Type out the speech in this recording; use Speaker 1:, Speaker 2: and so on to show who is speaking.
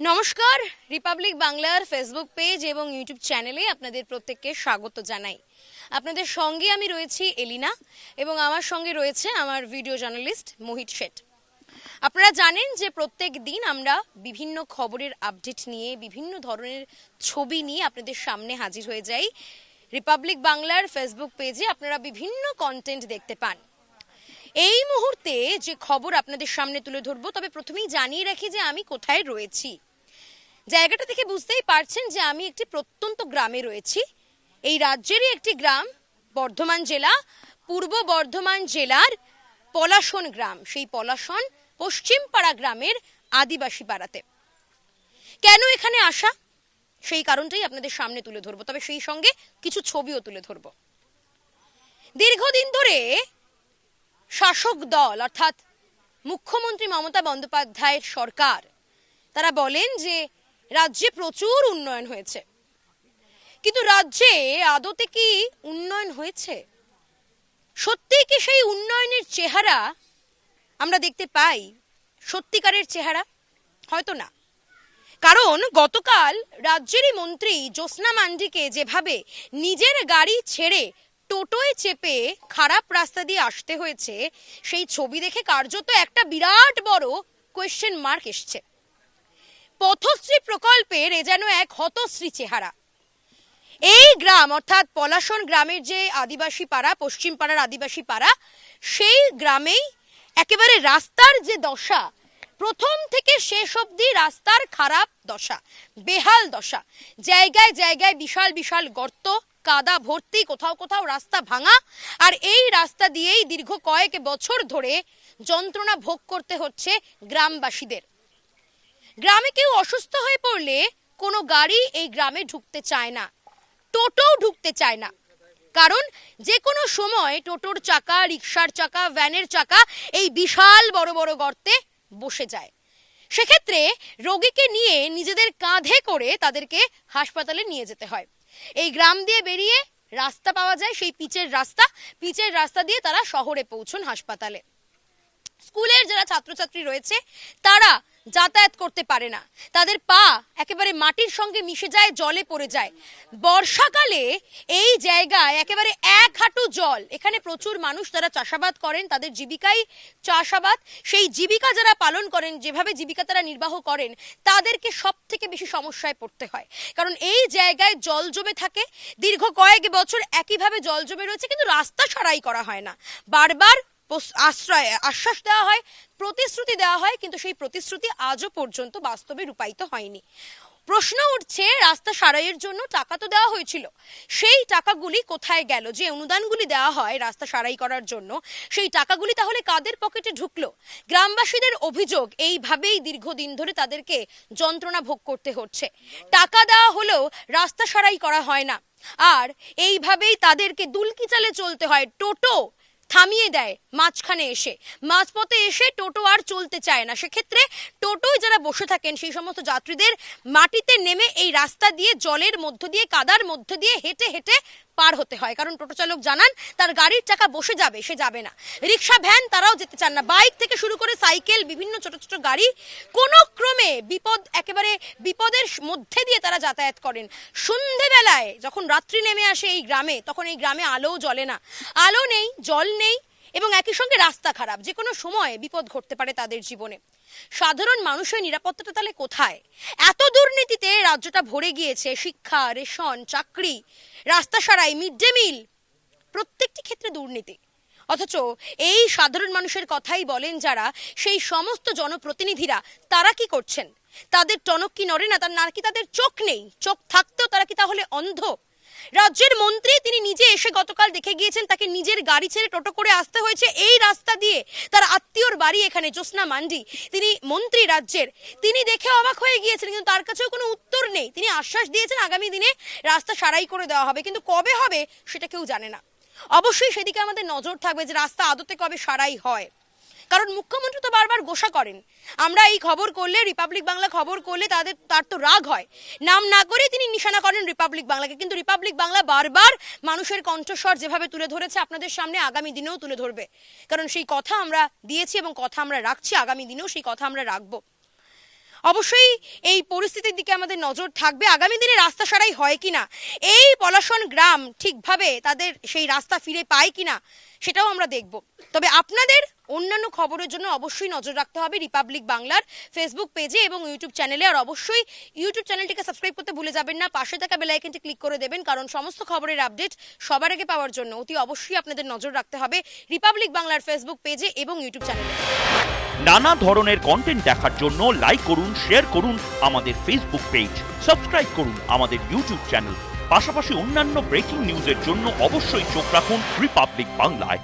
Speaker 1: নমস্কার রিপাবলিক বাংলার Facebook page এবং ইউটিউব চ্যানেলে আপনাদের প্রত্যেককে স্বাগত জানাই। আপনাদের সঙ্গে আমি রয়েছি এলিনা এবং আমার সঙ্গে রয়েছে আমার ভিডিও জার্নালিস্ট মোহিত শেঠ। আপনারা জানেন যে প্রত্যেক দিন আমরা বিভিন্ন খবরের আপডেট নিয়ে, বিভিন্ন ধরনের ছবি নিয়ে আপনাদের সামনে হাজির হয়ে যাই। রিপাবলিক বাংলার ফেসবুক পেজে আপনারা বিভিন্ন কন্টেন্ট দেখতে পান। এই মুহূর্তে যে খবর আপনাদের সামনে তুলে ধরবো, তবে প্রথমেই জানিয়ে রাখি যে আমি কোথায় রয়েছি। জায়গাটা থেকে বুঝতেই পারছেন যে আমি একটি প্রত্যন্ত গ্রামে রয়েছি। এই রাজ্যেরই একটি গ্রাম, বর্ধমান জেলা, পূর্ব বর্ধমান জেলার পলাশন গ্রাম। সেই পলাশন পশ্চিমপাড়া গ্রামের আদিবাসী পাড়াতে। কেন এখানে আসা? সেই কারণটাই আপনাদের সামনে তুলে ধরবো। তবে সেই সঙ্গে কিছু ছবিও তুলে ধরবো। দীর্ঘদিন ধরে শাসক দল, অর্থাৎ মুখ্যমন্ত্রী মমতা বন্দ্যোপাধ্যায়ের সরকার, তারা বলেন যে রাজ্যে প্রচুর উন্নয়ন হয়েছে। কিন্তু রাজ্যে আদতে কি উন্নয়ন হয়েছে? সত্যি কি সেই উন্নয়নের চেহারা আমরা দেখতে পাই? সত্যিকারের চেহারা? হয়তো না। কারণ গতকাল রাজ্যেরই মন্ত্রী জ্যোৎস্না মান্ডিকে যেভাবে নিজের গাড়ি ছেড়ে টোটোয় চেপে খারাপ রাস্তা দিয়ে আসতে হয়েছে, সেই ছবি দেখে কার্যত একটা বিরাট বড় কোয়েশ্চেন মার্ক এসছে। পথশ্রী প্রকল্পের এ যেন এক হতশ্রী চেহারা। এই গ্রাম, অর্থাৎ পলাশন গ্রামের যে আদিবাসী পাড়া, পশ্চিম পাড়ার আদিবাসী পাড়া, সেই গ্রামেই একেবারে রাস্তার যে দশা, প্রথম থেকে শেষ অবধি রাস্তার খারাপ দশা, বেহাল দশা। জায়গায় জায়গায় বিশাল বিশাল গর্ত, কাদা ভর্তি, কোথাও কোথাও রাস্তা ভাঙা, আর এই রাস্তা দিয়েই দীর্ঘ কয়েক বছর ধরে যন্ত্রণা ভোগ করতে হচ্ছে গ্রামবাসীদের। গ্রামে কেউ অসুস্থ হয়ে পড়লে কোনো গাড়ি এই গ্রামে ঢুকতে চায় না, টোটোও ঢুকতে চায় না। কারণ যে কোনো সময় টোটোর চাকা রিক্সার চাকা, ভ্যানের চাকা এই বিশাল বড় বড় গর্তে বসে যায়। সেক্ষেত্রে রোগীকে নিয়ে নিজেদের কাঁধে করে তাদেরকে হাসপাতালে নিয়ে যেতে হয়। এই গ্রাম দিয়ে বেরিয়ে রাস্তা পাওয়া যায় সেই পিচের রাস্তা। পিচের রাস্তা দিয়ে তারা শহরে পৌঁছন হাসপাতালে। স্কুলের যারা ছাত্রছাত্রী রয়েছে, তারা যাতায়াত করতে পারে না। তাদের পা একেবারে মাটির সঙ্গে মিশে যায়, জলে পড়ে যায়। বর্ষাকালে এই জায়গায় একেবারে এক হাঁটু জল, এখানে প্রচুর মানুষ তারা চাষাবাদ করেন, তাদের জীবিকাই চাষাবাদ। সেই জীবিকা যারা পালন করেন, যেভাবে জীবিকা তারা নির্বাহ করেন, তাদেরকে সব থেকে বেশি সমস্যায় পড়তে হয়। কারণ এই জায়গায় জল জমে থাকে, দীর্ঘ কয়েক বছর একইভাবে জল জমে রয়েছে, কিন্তু রাস্তা সারাই করা হয় না। বারবার আশ্রয়, আশ্বাস দেওয়া হয়, প্রতিশ্রুতি দেওয়া হয়, কিন্তু সেই প্রতিশ্রুতি আজও পর্যন্ত বাস্তবে রূপায়িত হয়নি। প্রশ্ন উঠছে, রাস্তা সারাইয়ের জন্য টাকা তো দেওয়া হয়েছিল। সেই টাকাগুলি কোথায় গেল? যে অনুদানগুলি দেওয়া হয় রাস্তা সারাই করার জন্য, সেই টাকাগুলি তাহলে কাদের পকেটে ঢুকলো? গ্রামবাসীদের অভিযোগ, এইভাবেই দীর্ঘদিন ধরে তাদেরকে যন্ত্রণা ভোগ করতে হচ্ছে। টাকা দেওয়া হলেও রাস্তা সারাই করা হয় না। আর এইভাবেই তাদেরকে দুলকি চালে চলতে হয়। টোটো থামিয়ে দেয় মাঝখানে এসে। মাঝপথে এসে টোটো আর চলতে চায় না। সেক্ষেত্রে টোটোয় যারা বসে থাকেন, সেই সমস্ত যাত্রীদের মাটিতে নেমে এই রাস্তা দিয়ে, জলের মধ্য দিয়ে, কাদার মধ্য দিয়ে হেঁটে হেঁটে পার হতে হয়। কারণ টোটো চালক জানান, তার গাড়ির চাকা বসে যাবে, সে যাবে না। রিক্সা ভ্যান তারাও যেতে চান না। বাইক থেকে শুরু করে সাইকেল, বিভিন্ন ছোট ছোট গাড়ি, কোনো ক্রমে বিপদ, একেবারে বিপদের মধ্যে দিয়ে তারা যাতায়াত করেন। সন্ধেবেলায় যখন রাত্রি নেমে আসে এই গ্রামে, তখন এই গ্রামে আলোও জ্বলে না। আলো নেই, জল নেই এবং একই সঙ্গে রাস্তা খারাপ, যে কোনো সময় বিপদ ঘটতে পারে তাদের জীবনে। সাধারণ মানুষের নিরাপত্তাটা তাহলে কোথায়? এত দুর্নীতিতে রাজ্যটা ভরে গিয়েছে, শিক্ষা, রেশন, চাকরি, রাস্তা সারাই, মিড ডে মিল। প্রত্যেকটি ক্ষেত্রে দুর্নীতি। অথচ এই সাধারণ মানুষের কথাই বলেন যারা, সেই সমস্ত জনপ্রতিনিধিরা, তারা কি করছেন? তাদের টনক কি নড়ে না? তার না কি তাদের চোখ নেই? চোখ থাকতেও তারা কি তাহলে অন্ধ? রাজ্যের মন্ত্রী তিনি নিজে এসে গতকাল দেখে গিয়েছেন তাকে নিজের গাড়ি ছেড়ে টোটো করে আসতে হয়েছে। এই রাস্তা দিয়ে তার আত্মীয়র বাড়ি এখানে, জ্যোৎস্না মান্ডি। তিনি মন্ত্রী রাজ্যের। তিনি দেখে অবাক হয়ে গিয়েছেন, কিন্তু তার কাছেও কোনো উত্তর নেই। তিনি আশ্বাস দিয়েছেন আগামী দিনে রাস্তা সারাই করে দেওয়া হবে, কিন্তু কবে হবে সেটা কেউ জানে না। অবশ্যই সেদিকে আমাদের নজর থাকবে যে রাস্তা আদতে কবে সারাই হয়। কারণ মুখ্যমন্ত্রী তো বারবার গোসা করেন। আমরা এই খবর করলে রিপাবলিক বাংলা খবর করলে তাদের, তার তো রাগ হয়। নাম না করে তিনি নিশানা করেন রিপাবলিক বাংলাকে কিন্তু রিপাবলিক বাংলা বারবার মানুষের কণ্ঠস্বর যেভাবে তুলে ধরেছে আপনাদের সামনে আগামী দিনেও তুলে ধরবে। কারণ সেই কথা আমরা দিয়েছি এবং কথা আমরা রাখছি, আগামী দিনেও সেই কথা আমরা রাখব। অবশ্যই এই পরিস্থিতির দিকে আমাদের নজর থাকবে। আগামী দিনে রাস্তা সারাই হয় কিনা এই পলাশন গ্রাম ঠিকভাবে তাদের সেই রাস্তা ফিরে পায় কিনা সেটাও আমরা দেখব। তবে আপনাদের অন্যান্য খবরের জন্য অবশ্যই নজর রাখতে হবে রিপাবলিক বাংলার ফেসবুক পেজে এবং ইউটিউব চ্যানেলে। আর অবশ্যই ইউটিউব চ্যানেলটিকে সাবস্ক্রাইব করতে ভুলে যাবেন না। পাশে থাকা বেল আইকনটি ক্লিক করে দেবেন, কারণ সমস্ত খবরের আপডেট সবার আগে পাওয়ার জন্য অতি অবশ্যই আপনাদের নজর রাখতে হবে রিপাবলিক বাংলার ফেসবুক পেজে এবং ইউটিউব চ্যানেলে।
Speaker 2: নানা ধরনের কন্টেন্ট দেখার জন্য লাইক করুন শেয়ার করুন আমাদের ফেসবুক পেজ সাবস্ক্রাইব করুন আমাদের ইউটিউব চ্যানেল পাশাপাশি অন্যান্য ব্রেকিং নিউজের জন্য অবশ্যই চোখ রাখুন রিপাবলিক বাংলায়